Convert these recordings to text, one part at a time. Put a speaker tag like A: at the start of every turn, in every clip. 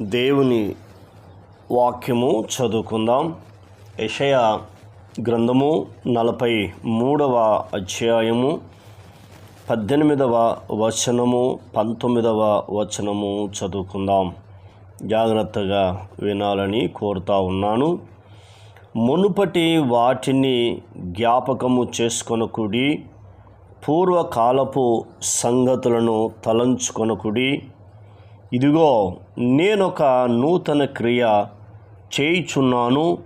A: దేవుని వాక్యము చదువుకుందాం. యషయ గ్రంథము నలభై మూడవ అధ్యాయము పద్దెనిమిదవ వచనము పంతొమ్మిదవ వచనము చదువుకుందాం. జాగ్రత్తగా వినాలని కోరుతా ఉన్నాను. మునుపటి వాటిని జ్ఞాపకము చేసుకొనకుడి పూర్వకాలపు సంగతులను తలంచుకొనకుడి ఇదిగో నేనొక నూతన క్రియ చేయుచున్నాను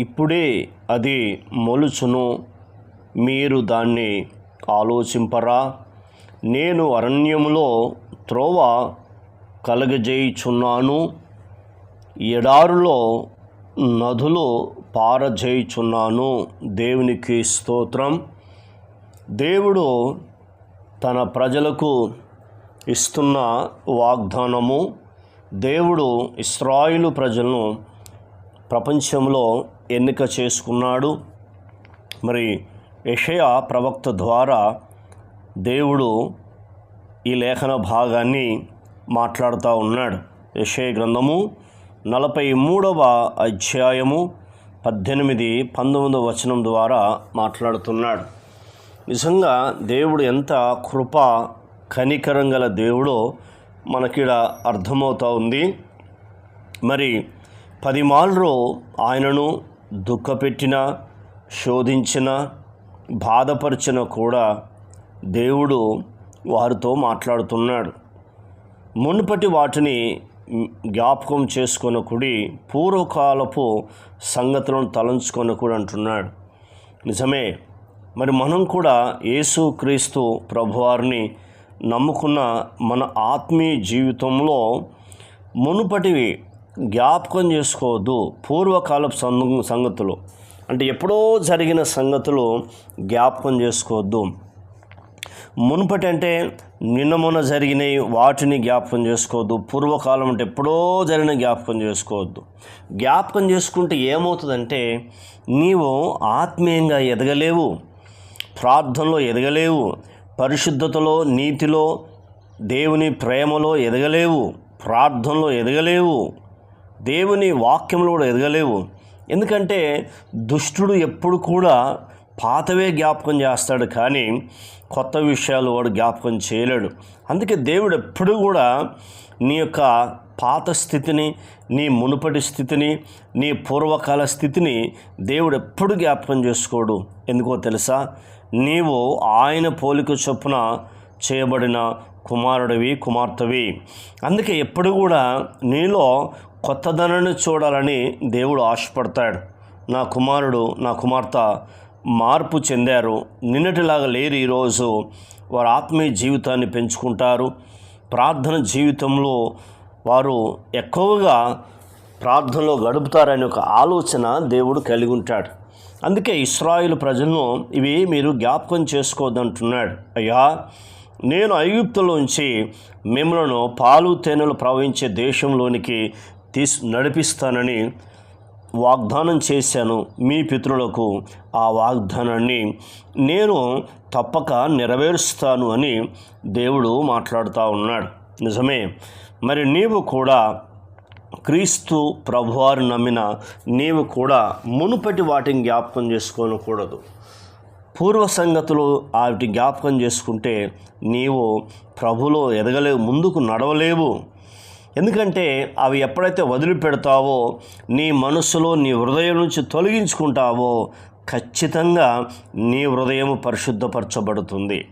A: ఇప్పుడే అది మొలుచును మీరు దాన్ని ఆలోచింపరా. నేను అరణ్యములో త్రోవ కలగజేయుచున్నాను ఎడారులో నదులు పారజేయుచున్నాను దేవునికి స్తోత్రం. దేవుడు తన ప్రజలకు ఇస్తున్న వాగ్దానము దేవుడు ఇస్రాయిలు ప్రజలను ప్రపంచంలో ఎన్నిక చేసుకున్నాడు. మరి యషయా ప్రవక్త ద్వారా దేవుడు ఈ లేఖన భాగాన్ని మాట్లాడుతూ ఉన్నాడు. యషయ గ్రంథము నలభై మూడవ అధ్యాయము పద్దెనిమిది పంతొమ్మిదవ వచనం ద్వారా మాట్లాడుతున్నాడు. నిజంగా దేవుడు ఎంత కృప కనికరం గల దేవుడో మనకిడ అర్థమవుతా ఉంది. మరి పది మార్లు ఆయనను దుఃఖపెట్టిన శోధించిన బాధపరిచిన కూడా దేవుడు వారితో మాట్లాడుతున్నాడు. మునుపటి వాటిని జ్ఞాపకం చేసుకొనకుడి పూర్వకాలపు సంగతులను తలంచుకొనకుడు అంటున్నాడు. నిజమే మరి మనం కూడా యేసుక్రీస్తు ప్రభువారిని నమ్ముకున్న మన ఆత్మీయ జీవితంలో మునుపటివి జ్ఞాపకం చేసుకోవద్దు. పూర్వకాలపు సంగ సంగతులు. అంటే ఎప్పుడో జరిగిన సంగతులు జ్ఞాపకం చేసుకోవద్దు. మునుపటి అంటే నిన్న మొన్న జరిగినవి వాటిని జ్ఞాపకం చేసుకోవద్దు. పూర్వకాలం అంటే ఎప్పుడో జరిగిన జ్ఞాపకం చేసుకోవద్దు. జ్ఞాపకం చేసుకుంటే ఏమవుతుందంటే నీవు ఆత్మీయంగా ఎదగలేవు. ప్రార్థనలో ఎదగలేవు. పరిశుద్ధతలో నీతిలో దేవుని ప్రేమలో ఎదగలేవు ప్రార్థనలో ఎదగలేవు దేవుని వాక్యంలో కూడా ఎదగలేవు. ఎందుకంటే దుష్టుడు ఎప్పుడు కూడా పాతవే జ్ఞాపకం చేస్తాడు కానీ కొత్త విషయాలు వాడు జ్ఞాపకం చేయలేడు. అందుకే దేవుడు ఎప్పుడు కూడా నీ యొక్క పాత స్థితిని నీ మునుపటి స్థితిని నీ పూర్వకాల స్థితిని దేవుడు ఎప్పుడు జ్ఞాపకం చేసుకోడు. ఎందుకో తెలుసా? నీవు ఆయన పోలిక చొప్పున చేయబడిన కుమారుడివి కుమార్తెవి. అందుకే ఎప్పుడు కూడా నీలో కొత్తదనాన్ని చూడాలని దేవుడు ఆశపడతాడు. నా కుమారుడు నా కుమార్తె మార్పు చెందారు. నిన్నటిలాగా లేరు ఈరోజు. వారు ఆత్మీయ జీవితాన్ని పెంచుకుంటారు. ప్రార్థన జీవితంలో వారు ఎక్కువగా ప్రార్థనలో గడుపుతారనే ఒక ఆలోచన దేవుడు కలిగి ఉంటాడు. అందుకే ఇస్రాయిల్ ప్రజలను ఇవి మీరు జ్ఞాపకం చేసుకోవద్దంటున్నాడు. అయ్యా నేను ఐగుప్తులోంచి మిమ్మలను పాలు తేనెలు ప్రవహించే దేశంలోనికి తీసి నడిపిస్తానని వాగ్దానం చేశాను. మీ పితృలకు ఆ వాగ్దానాన్ని నేను తప్పక నెరవేరుస్తాను అని దేవుడు మాట్లాడుతూ ఉన్నాడు. నిజమే మరి నీవు కూడా క్రీస్తు ప్రభువారు నమ్మిన నీవు కూడా మునుపటి వాటిని జ్ఞాపకం చేసుకోనకూడదు. పూర్వ సంగతులు వాటి జ్ఞాపకం చేసుకుంటే నీవు ప్రభులో ఎదగలేవు ముందుకు నడవలేవు. ఎందుకంటే అవి ఎప్పుడైతే వదిలిపెడతావో నీ మనసులో నీ హృదయం నుంచి తొలగించుకుంటావో ఖచ్చితంగా నీ హృదయం పరిశుద్ధపరచబడుతుంది.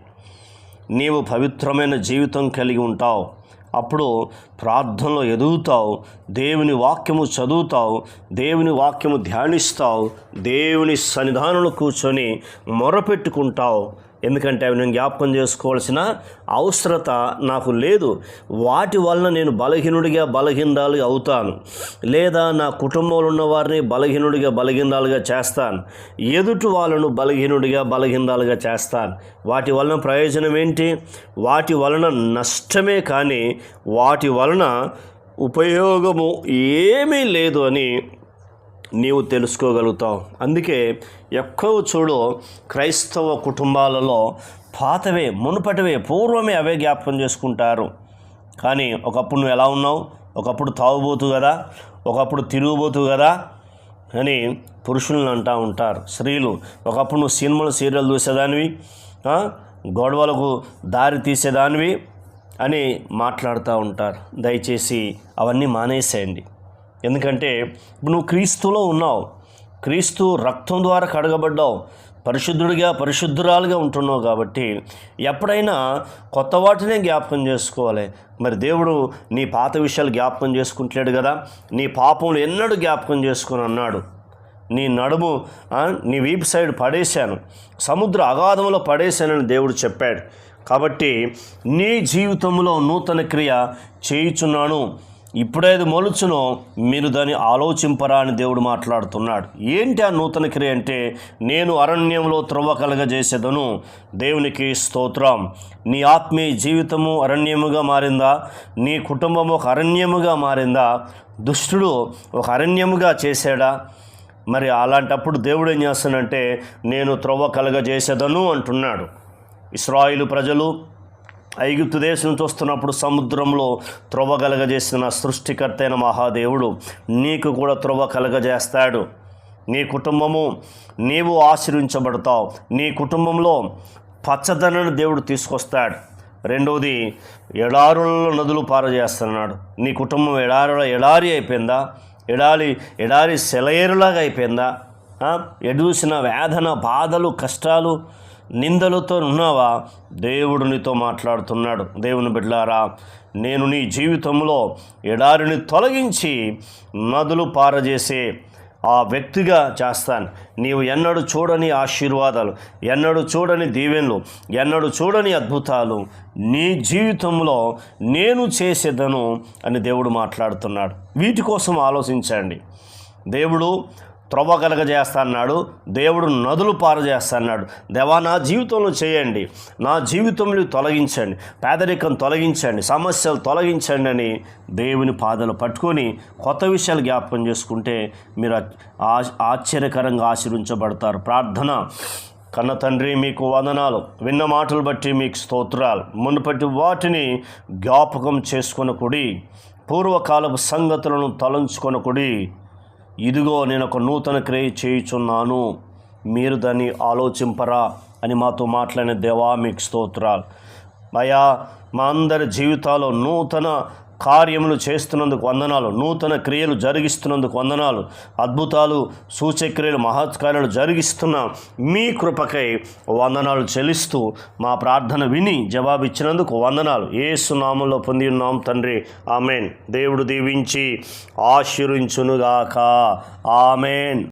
A: నీవు పవిత్రమైన జీవితం కలిగి ఉంటావు. అప్పుడు ప్రార్థనలో ఎదుగుతావు దేవుని వాక్యము చదువుతావు దేవుని వాక్యము ధ్యానిస్తావు దేవుని సన్నిధానంలో కూర్చొని మొరపెట్టుకుంటావు. ఎందుకంటే అవి నేను జ్ఞాపకం చేసుకోవాల్సిన అవసరత నాకు లేదు. వాటి వలన నేను బలహీనుడిగా బలహీనరాలుగా అవుతాను. లేదా నా కుటుంబంలో ఉన్న వారిని బలహీనుడిగా బలహీనాలుగా చేస్తాను. ఎదుటి వాళ్ళను బలహీనుడిగా బలహీనాలుగా చేస్తాను. వాటి వలన ప్రయోజనం ఏంటి? వాటి వలన నష్టమే కానీ వాటి వలన ఉపయోగము ఏమీ లేదు అని నీవు తెలుసుకోగలుగుతావు. అందుకే ఎక్కువ చూడు క్రైస్తవ కుటుంబాలలో పాతవే మునుపటివే పూర్వమే అవే జ్ఞాపకం చేసుకుంటారు. కానీ ఒకప్పుడు నువ్వు ఎలా ఉన్నావు? ఒకప్పుడు తాగుబోతు కదా? ఒకప్పుడు తిరుగుబోతు కదా? అని పురుషులను అంటూ ఉంటారు. స్త్రీలు ఒకప్పుడు నువ్వు సినిమాలు సీరియల్ చూసేదానివి గొడవలకు దారి తీసేదానివి అని మాట్లాడుతూ ఉంటారు. దయచేసి అవన్నీ మానేసేయండి. ఎందుకంటే ఇప్పుడు నువ్వు క్రీస్తులో ఉన్నావు. క్రీస్తు రక్తం ద్వారా కడగబడ్డావు. పరిశుద్ధుడిగా పరిశుద్ధురాలుగా ఉంటున్నావు కాబట్టి ఎప్పుడైనా కొత్త వాటినే జ్ఞాపకం చేసుకోవాలి. మరి దేవుడు నీ పాత విషయాలు జ్ఞాపకం చేసుకుంటలేడు కదా? నీ పాపములు ఎన్నడూ జ్ఞాపకం చేసుకుని అన్నాడు. నీ నడుము నీ వీపు సైడ్ పడేశాను. సముద్ర అగాధంలో పడేశానని దేవుడు చెప్పాడు. కాబట్టి నీ జీవితంలో నూతన క్రియ చేయుచున్నాను. ఇప్పుడేది మొలుచునో మీరు దాన్ని ఆలోచింపరా అని దేవుడు మాట్లాడుతున్నాడు. ఏంటి ఆ నూతన క్రియ అంటే నేను అరణ్యంలో త్రవ్వ కలగజేసేదను దేవునికి స్తోత్రం. నీ ఆత్మీయ జీవితము అరణ్యముగా మారిందా? నీ కుటుంబం ఒక అరణ్యముగా మారిందా? దుష్టుడు ఒక అరణ్యముగా చేశాడా? మరి అలాంటప్పుడు దేవుడు ఏం చేస్తానంటే నేను త్రవ్వ కలగజేసేదను అంటున్నాడు. ఇస్రాయిలు ప్రజలు ఐగుప్తు దేశం నుంచి వస్తున్నప్పుడు సముద్రంలో త్రొవ కలగజేసిన సృష్టికర్త అయిన మహాదేవుడు నీకు కూడా త్రొవ కలగజేస్తాడు. నీ కుటుంబము నీవు ఆశ్రయించబడతావు. నీ కుటుంబంలో పచ్చదనను దేవుడు తీసుకొస్తాడు. రెండవది ఎడారులలో నదులు పారజేస్తున్నాడు. నీ కుటుంబం ఎడారుల ఎడారి అయిపోయిందా? ఎడారి ఎడారి సెలయేరులాగా అయిపోయిందా? ఎడూసిన వేదన బాధలు కష్టాలు నిందలతో ఉన్నావా దేవుడు నీతో మాట్లాడుతున్నాడు. దేవుని బిడ్లారా నేను నీ జీవితంలో ఎడారిని తొలగించి నదులు పారజేసే ఆ వ్యక్తిగా చేస్తాను. నీవు ఎన్నడూ చూడని ఆశీర్వాదాలు ఎన్నడూ చూడని దీవెనలు ఎన్నడూ చూడని అద్భుతాలు నీ జీవితంలో నేను చేసేదను అని దేవుడు మాట్లాడుతున్నాడు. వీటి కోసం ఆలోచించండి. దేవుడు త్రవ్వ కలగజేస్తాన్నాడు దేవుడు నదులు పారజేస్తాన్నాడు. దేవా నా జీవితంలో చేయండి. నా జీవితంలో తొలగించండి. పేదరికం తొలగించండి. సమస్యలు తొలగించండి అని దేవుని పాదలు పట్టుకొని కొత్త విషయాలు జ్ఞాపకం చేసుకుంటే మీరు ఆశ్చర్యకరంగా ఆశీర్వించబడతారు. ప్రార్థన కన్న తండ్రి మీకు వందనాలు. విన్న మాటలు బట్టి మీకు స్తోత్రాలు. మునుపటి వాటిని జ్ఞాపకం చేసుకొనకుడి పూర్వకాలపు సంగతులను తలంచుకొనకుడి ఇదిగో నేను ఒక నూతన క్రియ చేయుచున్నాను. మీరు దాన్ని ఆలోచింపరా అని మాతో మాట్లాడిన దేవా మీకు స్తోత్రాలు. అయా మా అందరి జీవితాల్లో నూతన కార్యములు చేస్తున్నందుకు వందనాలు నూతన క్రియలు జరిగిస్తున్నందుకు వందనాలు అద్భుతాలు సూచక్రియలు మహత్కార్యాలు జరిగిస్తున్న మీ కృపకై వందనాలు చెల్లిస్తూ మా ప్రార్థన విని జవాబిచ్చినందుకు వందనాలు. ఏసునామంలో పొంది ఉన్నాం తండ్రి. ఆమెన్. దేవుడు దీవించి ఆశీర్వించునుగాక. ఆమెన్.